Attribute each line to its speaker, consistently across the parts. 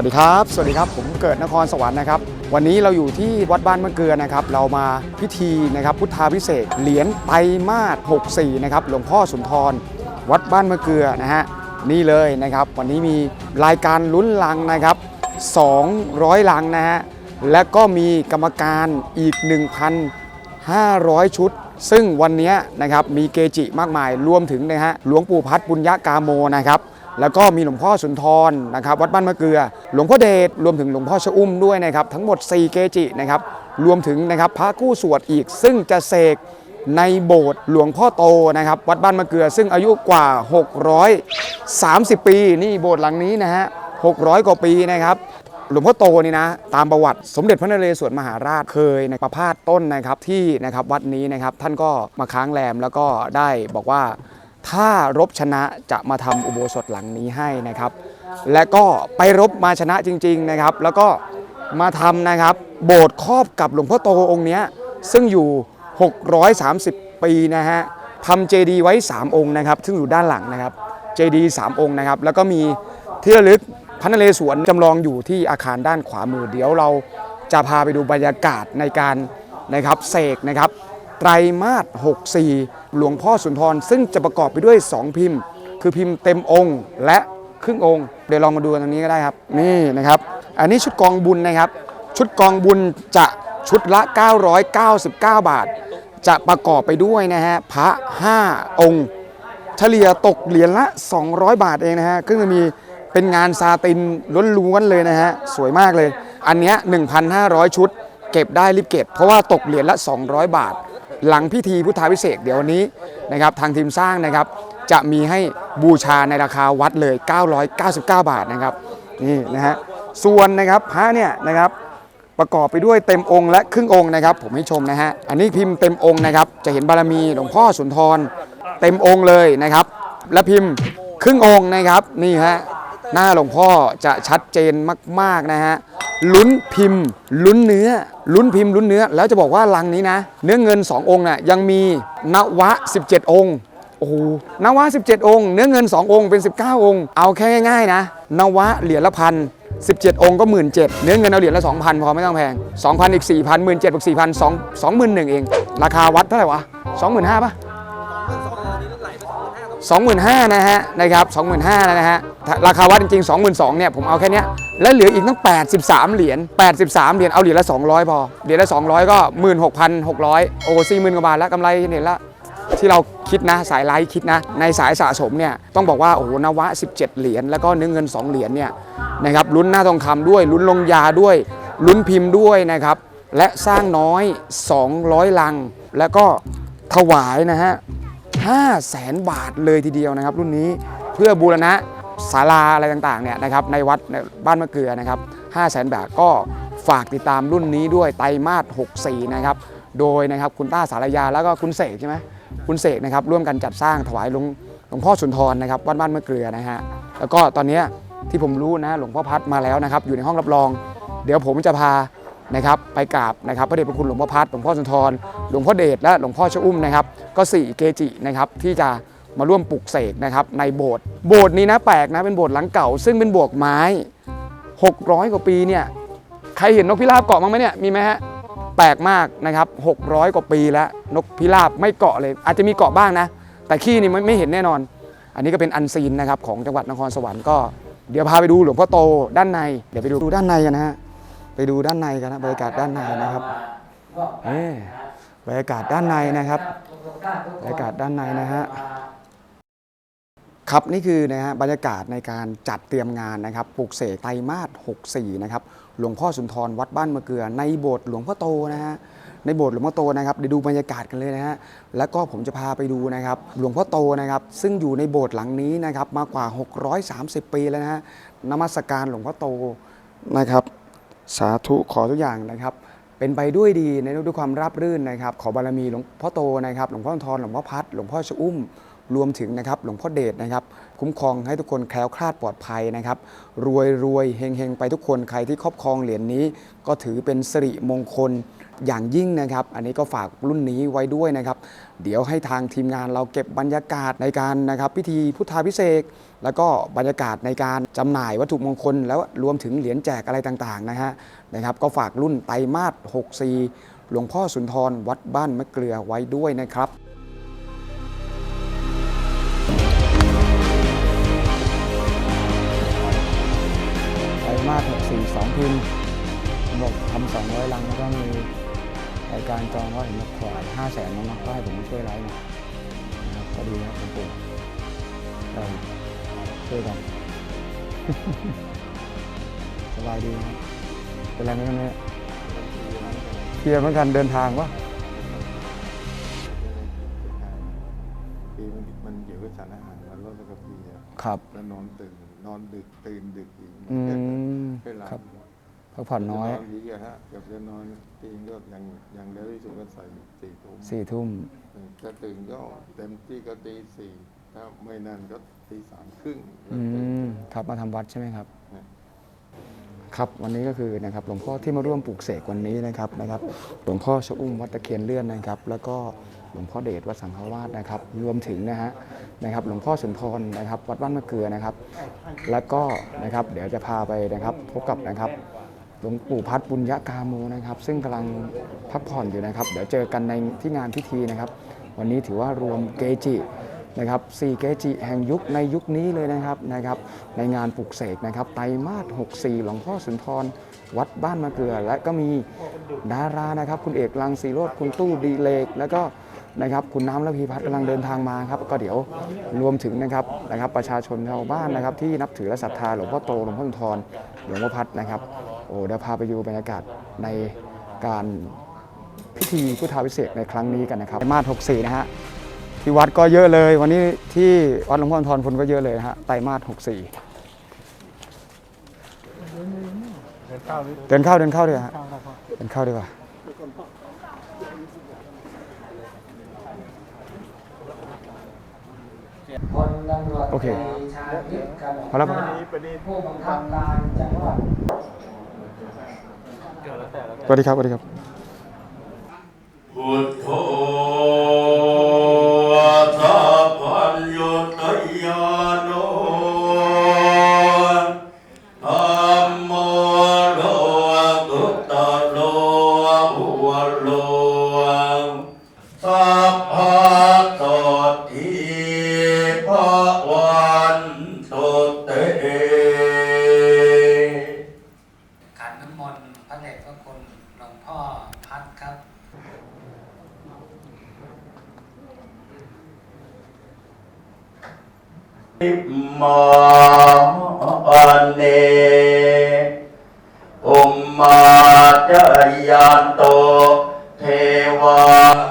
Speaker 1: วัสดีครับ สวัสดีครับ ผมเกิดนครสวรรค์นะครับ วันนี้เราอยู่ที่วัดบ้านมะเกลือนะครับ เรามาพิธีนะครับพุทธาพิเศษเหรียญไตรมาส64นะครับ หลวงพ่อสุนทร วัดบ้านมะเกลือนะฮะ นี่เลยนะครับ วันนี้มีรายการลุ้นลังนะครับ 200 ลังนะฮะ และก็มีกรรมการอีก 1,500 ชุด ซึ่งวันนี้นะครับมีเกจิมากมาย รวมถึงนะฮะหลวงปู่พัฒน์บุญญากาโมนะครับ แล้วก็มีหลวงพ่อสุนทรนะครับวัดบ้านมะเกลือ หลวงพ่อเดชรวมถึงหลวงพ่อชะอุ้มด้วยนะครับทั้งหมด 4 เกจินะครับรวมถึงนะครับพระกู้สวดอีก ซึ่งจะเสกในโบสถ์หลวงพ่อโตนะครับวัดบ้านมะเกลือ ซึ่งอายุกว่า 630 ปีนี่โบสถ์หลังนี้นะฮะ600 กว่าปีนะครับหลวงพ่อโตนี่นะตามประวัติสมเด็จพระนเรศวรมหาราชเคยในประพาสต้นนะครับที่นะครับวัดนี้นะครับท่านก็มาค้างแรมแล้วก็ได้บอกว่า ถ้ารบชนะจะมาทำอุโบสถหลังนี้ให้นะครับ และก็ไปรบมาชนะจริง ๆนะครับ แล้วก็มาทำนะครับ โบสถ์ครอบกับหลวงพ่อโตองค์นี้ซึ่งอยู่ 630 ปีนะฮะทำเจดีย์ไว้ 3 องค์นะครับ ซึ่งอยู่ด้านหลังนะครับเจดีย์3องค์นะครับ แล้วก็มีที่ระลึกพระนเรศวรจำลองอยู่ที่อาคารด้านขวามือเดี๋ยวเราจะพาไปดูบรรยากาศในการนะครับเสกนะครับ ไตรมาส64 หลวงพ่อสุนทร ซึ่งจะประกอบไปด้วย 2 พิมพ์ คือพิมพ์เต็มองค์และครึ่งองค์ เดี๋ยวลองมาดูตรงนี้ก็ได้ครับ นี่นะครับ อันนี้ชุดกองบุญนะครับ ชุดกองบุญจะชุดละ 999 บาท จะประกอบไปด้วยนะฮะพระ 5 องค์ เฉลี่ยตกเหรียญละ 200 บาทเองนะฮะก็จะมีเป็นงานซาตินล้วนๆเลยนะฮะสวยมากเลย อันเนี้ย1,500 ชุด เก็บได้รีบเก็บ เพราะว่าตกเหรียญละ 200 บาท หลังพิธีพุทธาพิเศษเดี๋ยววันนี้นะครับทางทีมสร้างนะครับจะมีให้บูชาในราคาวัดเลย 999 บาทนะครับนี่นะฮะส่วนนะครับพระเนี่ยนะครับประกอบไปด้วยเต็มองค์และครึ่งองค์นะครับ ผมให้ชมนะฮะอันนี้พิมพ์เต็มองค์นะครับจะเห็นบารมีหลวงพ่อสุนทรเต็มองค์เลยนะครับ และพิมพ์ครึ่งองค์นะครับนี่ฮะหน้าหลวงพ่อจะชัดเจนมากๆนะฮะ ลุ้นพิมพ์ ลุ้นเนื้อ ลุ้นพิมพ์ลุ้นเนื้อ แล้วจะบอกว่าลังนี้นะ เนื้อเงิน 2 องค์น่ะยังมีนวะ 17 องค์โอ้โหนวะ 17 องค์ เนื้อเงิน 2 องค์เป็น 19 องค์ เอาแค่ง่ายๆนะนวะเหรียญละพัน17 องค์ก็1 7ื่นเนื้อเงินเอาเหรียญละ 2,000 พอไม่ต้องแพง 2,000 อีก 4,000 1 7 0 0 0 4,000 2 21,000 เอง ราคาวัดเท่าไหร่วะ 25,000ป่ะ 25,000นะฮะนะครับ25,000นะฮะราคาวัดจริง ๆ 22,000เนี่ยผมเอาแค่นี้แล้วเหลืออีกตั้ง 83 เหรียญ83 เหรียญเอาเหรียญละ 200 พอ เหรียญละ 200 ก็ 16,600 โอ้40,000กว่าบาทแล้วกำไรเห็นละที่เราคิดนะสายไลท์คิดนะในสายสะสมเนี่ยต้องบอกว่าโอ้โหนวะ 17 เหรียญแล้วก็เนื้อเงิน 2 เหรียญเนี่ยนะครับลุ้นหน้าทองคำด้วยลุ้นลงยาด้วยลุ้นพิมพ์ด้วยนะครับและสร้างน้อย 200 ลัง แล้วก็ถวายนะฮะ 5แสนบาทเลยทีเดียวนะครับ รุ่นนี้เพื่อบูรณะศาลาอะไรต่างๆเนี่ยนะครับในวัดในบ้านมะเกลือนะครับ5แสนบาทก็ฝากติดตามรุ่นนี้ด้วยไตรมาส64 นะครับ โดยนะครับคุณต้าสารยาแล้วก็คุณเสกใช่ไหมคุณเสกนะครับร่วมกันจัดสร้างถวายหลวงหลวงพ่อสุนทรนะครับวัดบ้านมะเกลือนะฮะแล้วก็ตอนนี้ที่ผมรู้นะหลวงพ่อพัดมาแล้วนะครับอยู่ในห้องรับรอง เดี๋ยวผมจะพา นะครับไปกราบนะครับพระเดชพระคุณหลวงพ่อพัดหลวงพ่อสุนทรหลวงพ่อเดชและหลวงพ่อชะอุ้มนะครับก็สี่เกจินะครับที่จะมาร่วมปลุกเสกนะครับในโบสถ์โบสถ์นี้นะแปลกนะเป็นโบสถ์หลังเก่า ซึ่งเป็นโบสถ์ไม้ 600 กว่าปีเนี่ยใครเห็นนกพิราบเกาะมั้งไหมเนี่ยมีไหมฮะแปลกมากนะครับ600 กว่าปีแล้วนกพิราบไม่เกาะเลย อาจจะมีเกาะบ้างนะ แต่ขี้นี่ไม่ไม่เห็นแน่นอน อันนี้ก็เป็นอันซีนนะครับของจังหวัดนครสวรรค์ก็เดี๋ยวพาไปดูหลวงพ่อโตด้านใน เดี๋ยวไปดูดูด้านในกันนะฮะ ไปดูด้านในกันนะบรรยากาศด้านในนะครับเอ๊บรรยากาศด้านในนะครับบรรยากาศด้านในนะฮะครับนี่คือนะฮะบรรยากาศในการจัดเตรียมงานนะครับปลูกเสกไตรมาส64นะครับหลวงพ่อสุนทรวัดบ้านมะเกลือ ในโบสถ์หลวงพ่อโตนะฮะในโบสถ์หลวงพ่อโตนะครับเดี๋ยวดูบรรยากาศกันเลยนะฮะแล้วก็ผมจะพาไปดูนะครับหลวงพ่อโตนะครับซึ่งอยู่ในโบสถ์หลังนี้นะครับมากว่า 630 ปีแล้วนะฮะนมัสการหลวงพ่อโตนะครับ สาธุขอทุกอย่างนะครับ เป็นไปด้วยดีในด้วยความราบรื่นนะครับ ขอบารมีหลวงพ่อโตนะครับ หลวงพ่อทอนหลวงพ่อพัดหลวงพ่อชะอุ้มรวมถึงนะครับหลวงพ่อเดชนะครับ คุ้มครองให้ทุกคนแคล้วคลาดปลอดภัยนะครับ รวยรวยเฮงเฮงไปทุกคนใครที่ครอบครองเหรียญนี้ ก็ถือเป็นสิริมงคล อย่างยิ่งนะครับ อันนี้ก็ฝากรุ่นนี้ไว้ด้วยนะครับ เดี๋ยวให้ทางทีมงานเราเก็บบรรยากาศในการนะครับพิธีพุทธาพิเศษแล้วก็บรรยากาศในการจำหน่ายวัตถุมงคล แล้วรวมถึงเหรียญแจกอะไรต่างๆนะฮะนะครับ ก็ฝากรุ่นไตรมาส64 หลวงพ่อสุนทรวัดบ้านมะเกลือไว้ด้วยนะครับไตมาส64 2พิมพ์บอกทำ200 ลังแล้วก็มี รายการจองก็เห็นบอกขวาย5แสนน้องๆก็ให้ผมมาช่วยไลฟ์หนะนะครับก็ดีครับหลวงปู่เออช่วยกันสบายดีครับเป็นไรไหมครับเนี่ยเคลียร์เหมือนกันเดินทางวะ
Speaker 2: ปีมันมันเกี่ยวกับสารอาหารมันลดแล้วก็เพลีย
Speaker 1: ครับ
Speaker 2: แล้วนอนตื่นนอนดึกตื่นดึกอีก
Speaker 1: อืม
Speaker 2: ให้หลับ
Speaker 1: ครับ พักผ่อนน้อย
Speaker 2: ดีอะฮะเกือบจะนอนตีนก็ยังยังเร็วที่สุดก็ใส่สี่ทุ่ม
Speaker 1: สี่ทุ่ม
Speaker 2: ถ้าตื่นก็เต็มที่ก็ตีสี่ถ้าไม่นั่นก็ตีสามครึ่ง
Speaker 1: อืมครับมาทำวัดใช่ไหมครับ ครับวันนี้ก็คือนะครับหลวงพ่อที่มาร่วมปลูกเสกวันนี้นะครับนะครับหลวงพ่อชะอุ้มวัดตะเคียนเลื่อนนะครับ แล้วก็หลวงพ่อเดชวัดสังฆวาสนะครับรวมถึงนะฮะนะครับหลวงพ่อสุนทรนะครับ วัดบ้านมะเกลือนะครับ แล้วก็นะครับเดี๋ยวจะพาไปนะครับพบกับนะครับ หลวงปู่พัดบุญยกาโมนะครับ ซึ่งกำลังพักผ่อนอยู่นะครับ เดี๋ยวเจอกันในที่งานพิธีนะครับ วันนี้ถือว่ารวมเกจินะครับสี่เกจิแห่งยุคในยุคนี้เลยนะครับนะครับ ในงานปลุกเสกนะครับไตรมาส64 หลวงพ่อสุนทร วัดบ้านมะเกลือ และก็มีดารานะครับ คุณเอกลังสีโรดคุณตู้ดีเลก แล้วก็นะครับคุณน้ำและพีพัฒน์กำลังเดินทางมาครับ ก็เดี๋ยวรวมถึงนะครับนะครับ ประชาชนชาวบ้านนะครับ ที่นับถือและศรัทธาหลวงพ่อโตหลวงพ่อสุนทรหลวงพ่อพัฒน์นะครับ โอ้เดี๋ยวพาไปดูบรรยากาศในการพิธีพุทธาพิเศษกในครั้งนี้กันนะครับไตรมาส64 นะฮะที่วัดก็เยอะเลย วันนี้ที่วัดหลวงพ่อสุนทรคนก็เยอะเลยนะฮะไตรมาส64 เดินเข้าเดินเข้าเดินเข้าดีกว่าฮะเดินเข้าดีกว่าโอเคพอแล้วพอแล้ว
Speaker 3: ผู้บังคับการจังหวัด
Speaker 1: สวัสดีครับสวัสดีครับ
Speaker 4: พุทโธสัพพัญญุตยานโนธัมโมโลกุตตะโลหุวโลสัพพะโตทิภวันตุเต
Speaker 3: ขันน้ำมนต์พระเดชพระคุณหลวงพ่อพัดครับ
Speaker 4: มาอันเนอุมมาจยันโตเทวา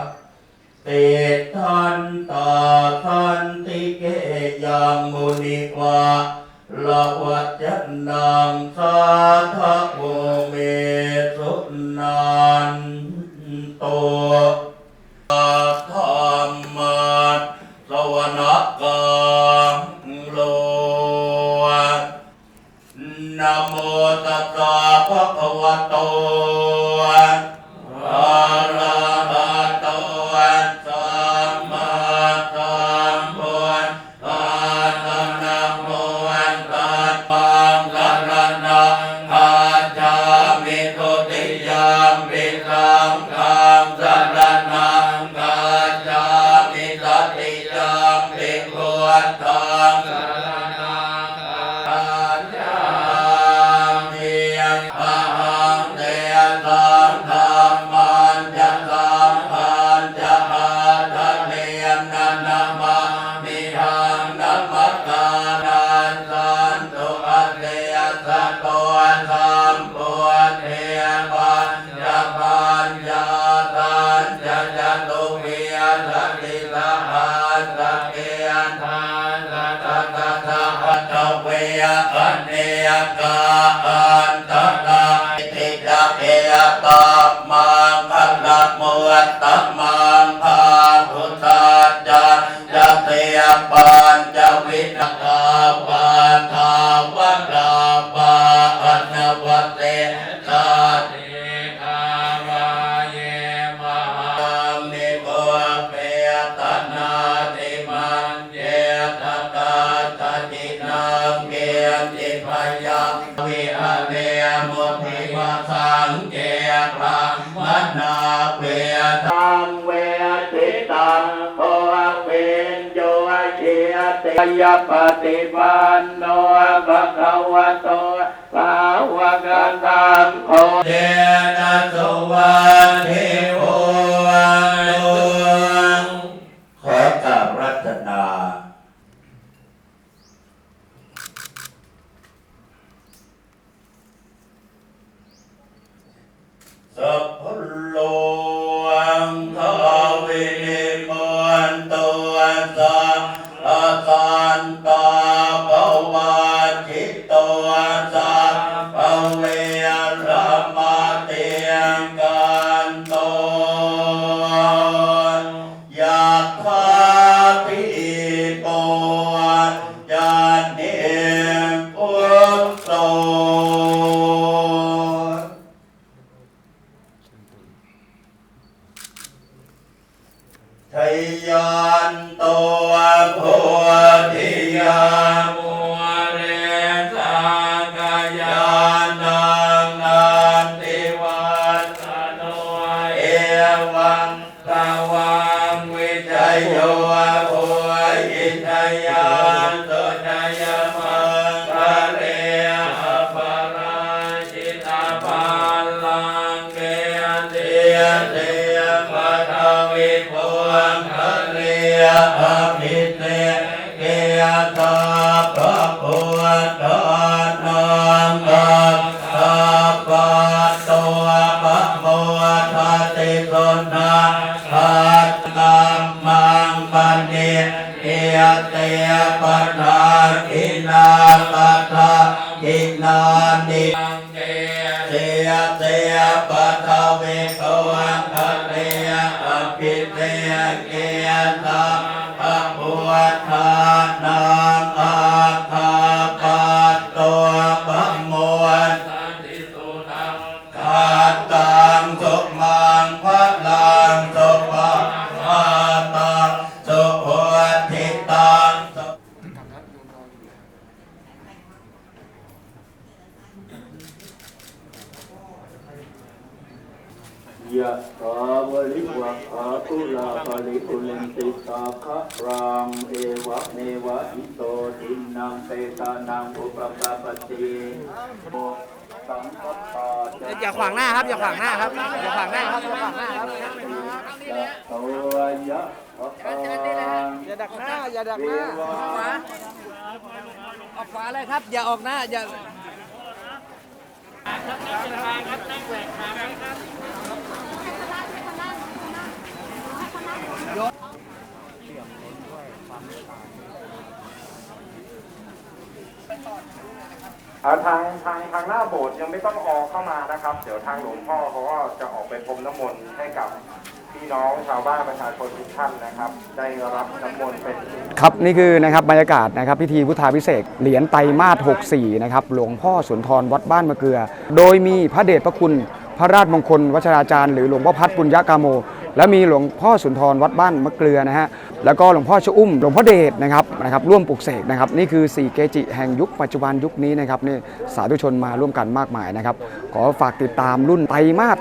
Speaker 4: uh, uh. อเนมุทิวสังเกพระมนาเวตังเวติตังโอเป็นโยเชติยปฏิปันโนภะคะวะโตสาวกังโคเจนะสุวัติโว โยโพอิทยานตุทยมังคะเรอปาราชิตาปัลลังเกเตียเตียปัทวิภวงคะเรอภิเตเกยตาพระพุทธนามังอาปาตัวพระโมทติสนาอาตัมมั งปันเนเอียเต อุปกาปติโมสัง
Speaker 5: คตาจะ
Speaker 6: อย่าขวางหน้าครับ อย่าขวางหน้าครับอย่าขวางหน้าครับอย่าขวางหน้าครับ
Speaker 5: ยะโตยะภะคะ
Speaker 6: อย่าดักหน้า อย่าดัก
Speaker 5: เว
Speaker 6: หน้าวะออกขวาเลยครับ อย่าออกหน้า อย่า
Speaker 7: อ่าทางทางทางหน้าโบสถ์ยังไม่ต้องออกเข้ามานะครับ เดี๋ยวทางหลวงพ่อเขาก็จะออกไปพรมน้ำมนต์ให้กับพี่น้องชาวบ้านประชาชนทุกท่านนะครับ ได้รับน้ำมนต์เป็น
Speaker 1: ครับนี่คือนะครับบรรยากาศนะครับพิธีพุทธาพิเศษเหรียญไตรมาส64นะครับหลวงพ่อสุนทรวัดบ้านมะเกลือ โดยมีพระเดชพระคุณ พระราชมงคลวัชราจารย์หรือหลวงพ่อพัดปุญญากาโม และมีหลวงพ่อสุนทรวัดบ้านมะเกลือนะฮะแล้วก็หลวงพ่อชะอุ้มหลวงพ่อเดชนะครับนะครับร่วมปลุกเสกนะครับนี่คือ 4 เกจิแห่งยุคปัจจุบันยุคนี้นะครับนี่สาธุชนมาร่วมกันมากมายนะครับขอฝากติดตามรุ่นไตรมาส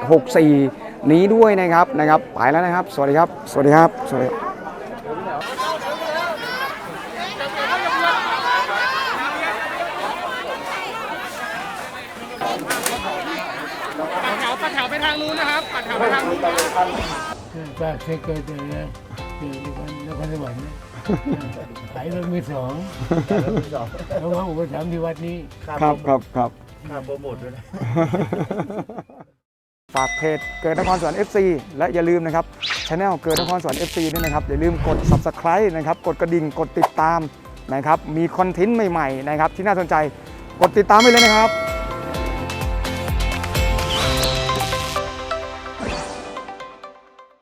Speaker 1: 64 นี้ด้วยนะครับนะครับไปแล้วนะครับ สวัสดีครับ สวัสดีครับสวัสดีครับ
Speaker 8: จากเคยเกิดจากเนี่ ยเกิดที่วันนครสวรรค์เนี่ยขายรถมือสองแล้วมาอุปถัมภ์ที่วัดนี้
Speaker 1: ครับครับครับฝากเพจเกิดนครสวรรค์ FC และอย่าลืมนะครับช anel เกิดนครสวรรค์ FC ด้วยนะครับ อย่าลืมกด subscribe นะครับ กดกระดิ่ง กดติดตามนะครับ มีคอนเทนต์ใหม่ ๆ นะครับ ที่น่าสนใจ กดติดตามไปเลยนะครับ